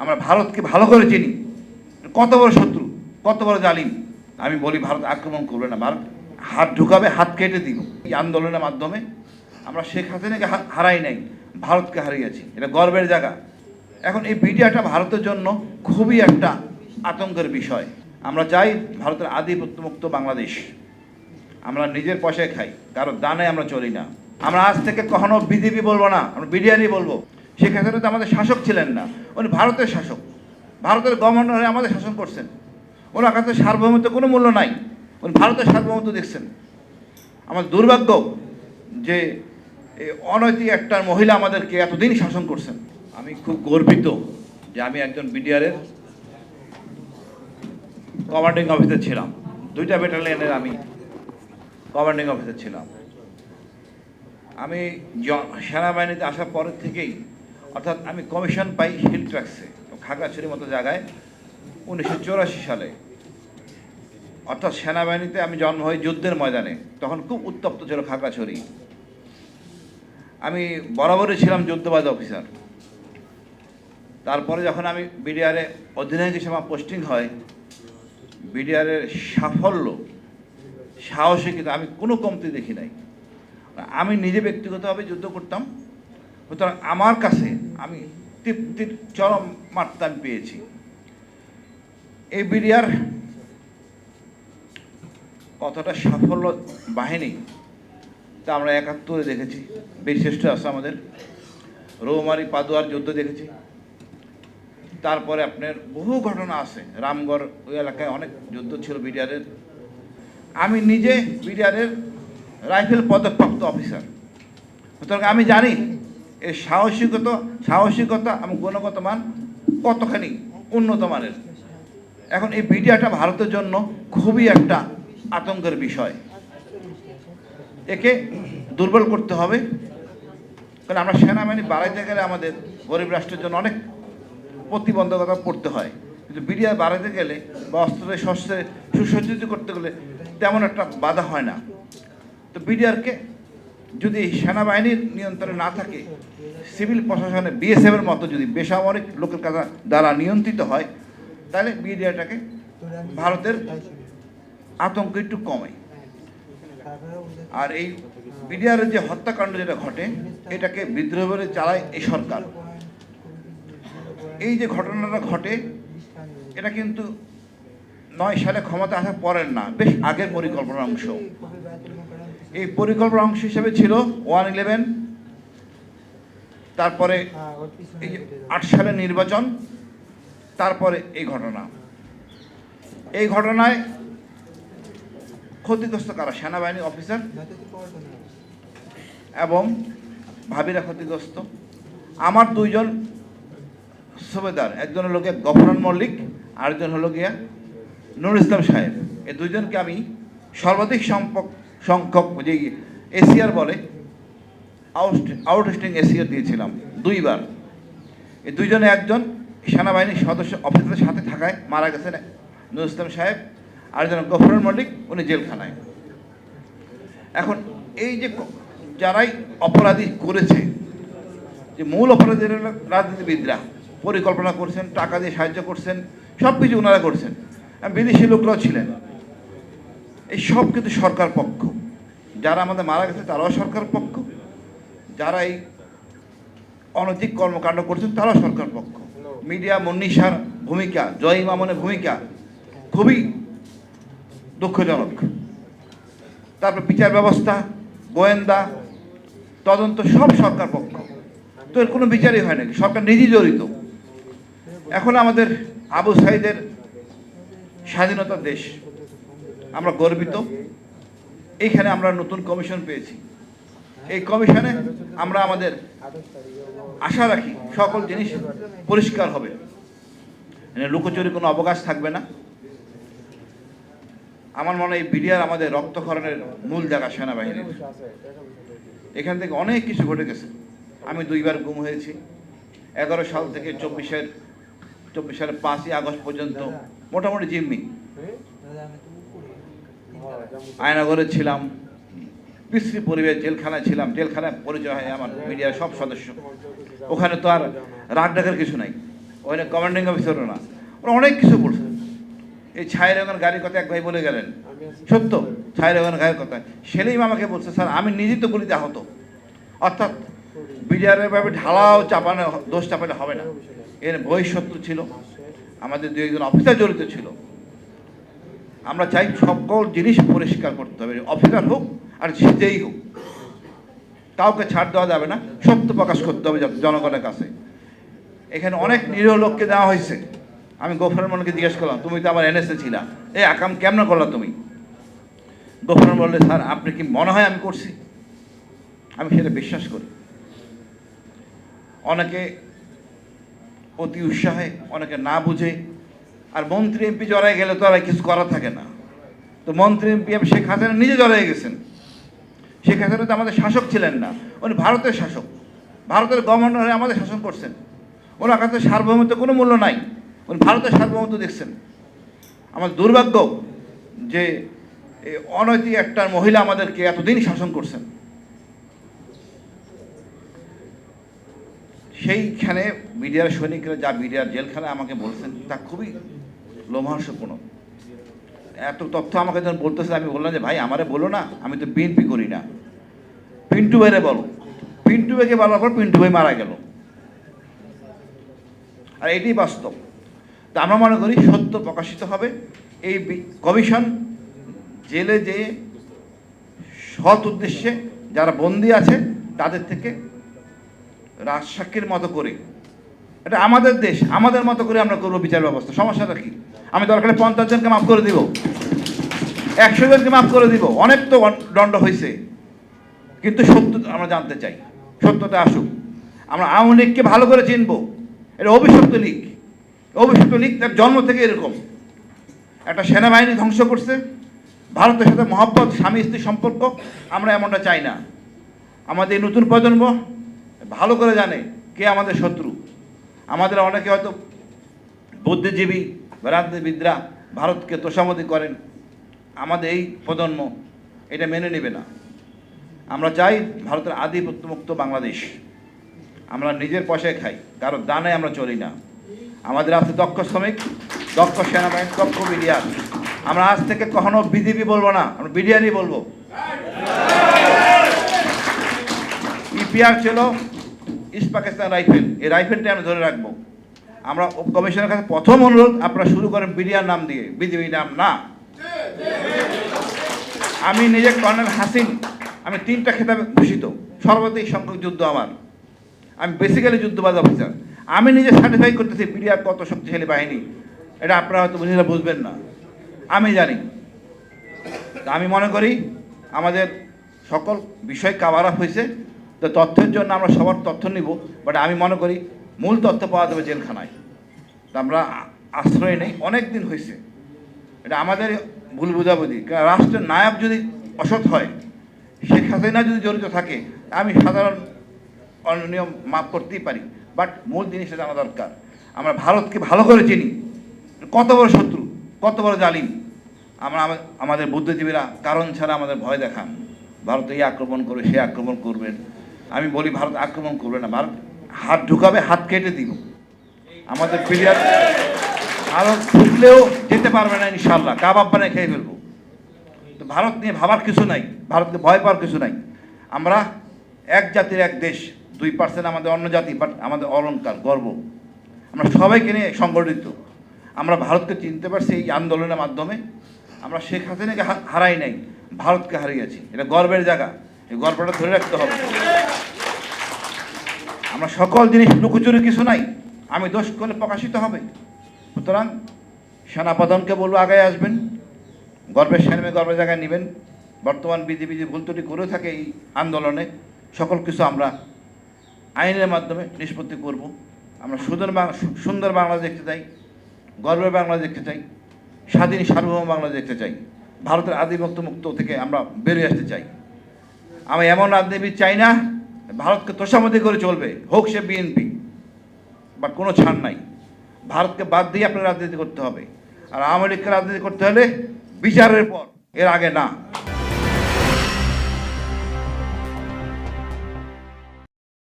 আমরা ভারতকে ভালো করে চিনি। কত বড় শত্রু, কত বড় জালিম। আমি বলি ভারত আক্রমণ করবে না, ভারত হাত ঢুকাবে, হাত কেটে দিব। এই আন্দোলনের মাধ্যমে আমরা শেখ হাসিনাকে হারাই নাই, ভারতকে হারিয়েছি। এটা গর্বের জায়গা। এখন এই মিডিয়াটা ভারতের জন্য খুবই একটা আতঙ্কের বিষয়। আমরা চাই ভারতের আদি আধিপত্যমুক্ত বাংলাদেশ। আমরা নিজের পয়সায় খাই, কারও দানে আমরা চলি না। আমরা আজ থেকে কখনো বিজেপি বলব না, আমরা বিডিআরই বলব। শেখ হাসিনা তো আমাদের শাসক ছিলেন না। উনি ভারতের শাসক। ভারতের গভর্নর হয়ে আমাদের শাসন করছেন। ওনার কাছে সার্বভৌমত্ব কোনো মূল্য নাই। উনি ভারতের সার্বভৌমত্ব দেখছেন। আমার দুর্ভাগ্য যে অনৈতিক একটা মহিলা আমাদেরকে এতদিন শাসন করছেন। আমি খুব গর্বিত যে আমি একজন বিডিআরের কমান্ডিং অফিসার ছিলাম। দুইটা ব্যাটালিয়নের আমি কমান্ডিং অফিসার ছিলাম। আমি সেনাবাহিনীতে আসার পরের থেকেই অর্থাৎ আমি কমিশন পাই হিল ট্র্যাক্সে খাগড়াছড়ির মতো জায়গায়। উনিশশো সালে, অর্থাৎ সেনাবাহিনীতে আমি জন্ম হই যুদ্ধের ময়দানে, তখন খুব উত্তপ্ত ছিল খাগড়াছড়ি। আমি বরাবরই ছিলাম যুদ্ধবাদ অফিসার তারপরে যখন আমি বিডিআরে অধিনায়ক হিসেবে আমার পোস্টিং হয় বিডিআরের সাফল্য, সাহসিকতা আমি কোনো কমতি দেখি নাই। আমি নিজে ব্যক্তিগতভাবে যুদ্ধ করতাম সুতরাং আমার কাছে আমি তৃপ্তির চরম মাত্রা পেয়েছি। এই বিডিআর কতটা সাফল্য বাহিনী, তা আমরা একাত্তরে দেখেছি। বীরশ্রেষ্ঠ আছে আমাদের। রৌমারি পাদুয়ার যুদ্ধ দেখেছি। তারপরে আপনার বহু ঘটনা আছে। রামগড় ওই এলাকায় অনেক যুদ্ধ ছিল বিডিআরের। আমি নিজে বিডিআরের রাইফেল পদকপ্রাপ্ত অফিসার। সুতরাং আমি জানি এই সাহসিকতা সাহসিকতা এবং গুণগত মান কতখানি উন্নত মানের? এখন এই মিডিয়াটা ভারতের জন্য খুবই একটা আতঙ্কের বিষয়। একে দুর্বল করতে হবে। কারণ আমরা সেনাবাহিনী বাড়াইতে গেলে আমাদের গরিব রাষ্ট্রের জন্য অনেক প্রতিবন্ধকতা পড়তে হয়। কিন্তু বিডিআর বাড়াতে গেলে বা অস্ত্রে, শস্ত্রে সুসজ্জিত করতে গেলে তেমন একটা বাধা হয় না। তো বিডিআরকে যদি সেনাবাহিনীর নিয়ন্ত্রণে না থাকে, সিভিল প্রশাসনে বিএসএফের মতো যদি বেসামরিক লোকের কাছে দ্বারা নিয়ন্ত্রিত হয়, তাহলে বিডিআরটাকে ভারতের আতঙ্ক একটু কমে। আর এই বিডিআরের যে হত্যাকাণ্ড যেটা ঘটে, এটাকে বিদ্রোহ বলে চালায় এই সরকার। এই যে ঘটনাটা ঘটে, এটা কিন্তু নয় সালে ক্ষমতা আসার পরের না, বেশ আগের পরিকল্পনার অংশ। এই পরিকল্পনার অংশ হিসেবে ছিল ওয়ান ইলেভেন তারপরে এই আট সালের নির্বাচন তারপরে এই ঘটনা। এই ঘটনায় ক্ষতিগ্রস্ত কারা? সেনাবাহিনী অফিসার এবং ভাবিরা ক্ষতিগ্রস্ত। আমার দুইজন সুবেদার একজন হলো গিয়া গভর্নর মল্লিক আরেকজন হলো গিয়া নুর ইসলাম সাহেব। এই দুইজনকে আমি সর্বাধিক সম্পক সংখ্যক যে এশিয়ার বলে। আউট আউটস্টিং এশিয়ার দিয়েছিলাম দুইবার। এই দুইজনে একজন সেনাবাহিনীর সদস্য অফিসারের সাথে থাকায় মারা গেছেন নুর ইসলাম সাহেব আর আরেকজন গভর্নর মল্লিক উনি জেলখানায়। এখন এই যে যারাই অপরাধী করেছে, যে মূল অপরাধীরা রাজনীতিবিদরা, পরিকল্পনা করছেন, টাকা দিয়ে সাহায্য করছেন সব কিছু ওনারা করছেন বিদেশি লোকরাও ছিলেন। এই সব কিন্তু সরকার পক্ষ। যারা আমাদের মারা গেছে, তারাও সরকার পক্ষ। যারা এই অনৈতিক কর্মকাণ্ড করছেন, তারাও সরকার পক্ষ। মিডিয়া মনীষার ভূমিকা, জয় মামনের ভূমিকা খুবই দুঃখজনক। তারপর বিচার ব্যবস্থা, গোয়েন্দা, তদন্ত, সব সরকার পক্ষ। তো এর কোনো বিচারই হয় নাকি? সরকার নিজেই জড়িত। এখন আমাদের আবু সাইদের স্বাধীনতার দেশ। আমরা গর্বিত। এইখানে আমরা নতুন কমিশন পেয়েছি। এই কমিশনে আমরা আমাদের আশা রাখি সকল জিনিস পরিষ্কার হবে। লুকোচুরি কোনো অবকাশ থাকবে না। আমার মনে হয় বিডিআর আমাদের রক্তক্ষরণের মূল জায়গা সেনাবাহিনীর। এখান থেকে অনেক কিছু ঘটে গেছে। আমি দুইবার গুম হয়েছি। এগারো সাল থেকে চব্বিশের চব্বিশ সালের পাঁচই আগস্ট পর্যন্ত মোটামুটি জিম্মি। আয়নাগরে ছিলাম, বিশ্রী পরিবেশ, জেলখানায় ছিলাম, জেলখানায় পরিচয় হয় আমার মিডিয়ার সব সদস্য। ওখানে তো আর রাগ ডাকার কিছু নাই। ওখানে কমান্ডিং অফিসারও না। ওরা অনেক কিছু বলছে। এই ছায়ের রঙের গাড়ির কথা এক ভাই বলে গেলেন। সত্য, ছায়ের রঙের গাড়ির কথা। সেলিম আমাকে বলছে, স্যার, আমি নিজেই তো গুলিতে আহত। অর্থাৎ বিডিআরের ভাবে ঢালাও চাপানো, দোষ চাপালে হবে না। এর বই শত্রু ছিল। আমাদের দু একজন অফিসার জড়িত ছিল। আমরা চাই সকল জিনিস পরিষ্কার করতে হবে, অফিসার হোক আর যেই হোক। কাউকে ছাড় দেওয়া যাবে না, সত্য প্রকাশ করতে হবে জনগণের কাছে। এখানে অনেক নিরীহ লোককে দেওয়া হয়েছে। আমি গোফরের মনকে জিজ্ঞেস করলাম, তুমি তো আমার এনএসএ ছিলা। এই আকাম কেমন করলা তুমি? গোফরের বললে, স্যার, আপনি কি মনে হয় আমি করছি? আমি সেটা বিশ্বাস করি। অনেকে অতি উৎসাহে, অনেকে না বুঝে আর মন্ত্রী এমপি জড়াই গেলে তো আর কিছু করার থাকে না। তো মন্ত্রী এমপি শেখ হাসিনা নিজে জড়াই গেছেন। শেখ হাসিনা তো আমাদের শাসক ছিলেন না, উনি ভারতের শাসক। ভারতের গভর্নর হয়ে আমাদের শাসন করছেন। ওনার কাছে সার্বভৌমত্ব কোনো মূল্য নাই। উনি ভারতের সার্বভৌমত্ব দেখছেন। আমার দুর্ভাগ্য যে অনৈতিক একটা মহিলা আমাদেরকে এতদিন শাসন করছেন। সেইখানে মিডিয়ার সৈনিকরা যা মিডিয়ার জেলখানায় আমাকে বলছেন, তা খুবই লোমহর্ষপূর্ণ এত তথ্য আমাকে যখন বলতেছে, আমি বললাম যে, ভাই, আমারে বলো না, আমি তো বিএনপি করি না। পিন্টু ভাইরে বলো। পিন্টু ভাইকে বলার পর পিন্টু ভাই মারা গেল। আর এটাই বাস্তব। তা আমরা মনে করি সত্য প্রকাশিত হবে। এই কমিশন জেলে যে সৎ উদ্দেশ্যে যারা বন্দি আছে, তাদের থেকে রাজসাক্ষীর মতো করে, এটা আমাদের দেশ, আমাদের মতো করে আমরা করব বিচার ব্যবস্থা। সমস্যাটা কি? আমি দরকারে পঞ্চাশ জনকে মাফ করে দিব। একশো জনকে মাফ করে দিব। অনেক তো দণ্ড হয়েছে। কিন্তু সত্য আমরা জানতে চাই। সত্যতা আসুক। আমরা আওয়ামী লীগকে ভালো করে চিনবো। এটা অভিশপ্ত লীগ। অভিশপ্ত লীগ তার জন্ম থেকে এরকম। একটা সেনাবাহিনী ধ্বংস করছে। ভারতের সাথে মহব্বত, স্বামী স্ত্রী সম্পর্ক, আমরা এমনটা চাই না। আমাদের নতুন প্রজন্ম ভালো করে জানে কে আমাদের শত্রু। আমাদের অনেকে হয়তো বুদ্ধিজীবী রাজনীতিবিদরা ভারতকে তোষামতি করেন। আমাদের এই প্রজন্ম এটা মেনে নেবে না। আমরা চাই ভারতের আদি আধিপত্যমুক্ত বাংলাদেশ। আমরা নিজের পয়সায় খাই, কারও দানে আমরা চলি না। আমাদের আছে দক্ষ শ্রমিক, দক্ষ সেনাবাহিনী, দক্ষ বিডিআর আমরা আজ থেকে কখনো বিজেপি বলব না, আমরা বিডিআরই বলব। ইপিআর ছিল ইস্ট পাকিস্তান রাইফেল, এই রাইফেলটা আমরা ধরে রাখব। আমরা কমিশনের কাছে প্রথম অনুরোধ, আপনারা শুরু করেন বিডিআর নাম দিয়ে। বিজেপি নাম না। আমি নিজে কর্নেল হাসিন, আমি তিনটা খেতাবে ভূষিত। সর্বাধিক সংখ্যক যুদ্ধ আমার। আমি বেসিক্যালি যুদ্ধবাজ অফিসার আমি নিজে সার্টিফাই করতেছি বিডিআর কত শক্তিশালী বাহিনী। এটা আপনারা হয়তো বুঝলে বুঝবেন না। আমি জানি। আমি মনে করি আমাদের সকল বিষয় কাভার আপ হয়েছে। তো তথ্যের জন্য আমরা সবার তথ্য নিব। বাট আমি মনে করি মূল তথ্য পাওয়া যাবে জেলখানায়। তা আমরা আশ্রয় নেই অনেক দিন হয়েছে। এটা আমাদের ভুল বোঝাবুঝি। কারণ রাষ্ট্রের নায়ক যদি অসৎ হয়, শেখ হাসিনা যদি জড়িত থাকে, আমি সাধারণ অনিয়ম মাফ করতেই পারি। বাট মূল জিনিসটা জানা দরকার। আমরা ভারতকে ভালো করে চিনি। কত বড় শত্রু, কত বড় জালিম। আমরা আমাদের বুদ্ধিজীবীরা কারণ ছাড়া আমাদের ভয় দেখান। ভারত এই আক্রমণ করবে, সে আক্রমণ করবেন আমি বলি ভারত আক্রমণ করবে না। ভারত হাত ঢুকাবে, হাত কেটে দিব। আমাদের প্লেয়ার ভারত ঢুকলেও যেতে পারবে না ইনশাল্লাহ কাবাব বানিয়ে খেয়ে ফেলব। তো ভারত নিয়ে ভাবার কিছু নাই ভারতকে ভয় পাওয়ার কিছু নাই। আমরা এক জাতির এক দেশ, দুই পার্সেন্ট আমাদের অন্য জাতি বাট আমাদের অলঙ্কার গর্ব। আমরা সবাইকে নিয়ে সংগঠিত। আমরা ভারতকে চিনতে পারছি এই আন্দোলনের মাধ্যমে। আমরা শেখ হাসিনাকে হারাই নাই, ভারতকে হারিয়েছি। এটা গর্বের জায়গা, এই গর্বটা ধরে রাখতে হবে। আমরা সকল জিনিস লুকোচুরি কিছু নাই, আমি দোষ করলে প্রকাশিত হবে। সুতরাং সেনাপ্রধানকে বলব আগে আসবেন, গর্বের সেনামে গর্বের জায়গায় নেবেন। বর্তমান বিজেপি যে ভুল ত্রুটি করে থাকে এই আন্দোলনে। সকল কিছু আমরা আইনের মাধ্যমে নিষ্পত্তি করব। আমরা সুন্দর সুন্দর বাংলা দেখতে চাই, গর্বের বাংলা দেখতে চাই, স্বাধীন, সার্বভৌম বাংলা দেখতে চাই, ভারতের আধিপত্য মুক্ত থেকে আমরা বেরিয়ে আসতে চাই। আমি এমন রাজনীতিবিদ চাই না ভারতকে তোষামতি করে চলবে, হোক সে বিএনপি বা কোনো ছাড় নাই। ভারতকে বাদ দিয়ে আপনার রাজনীতি করতে হবে। আর আওয়ামী লীগকে রাজনীতি করতে হলে বিচারের পর, এর আগে না।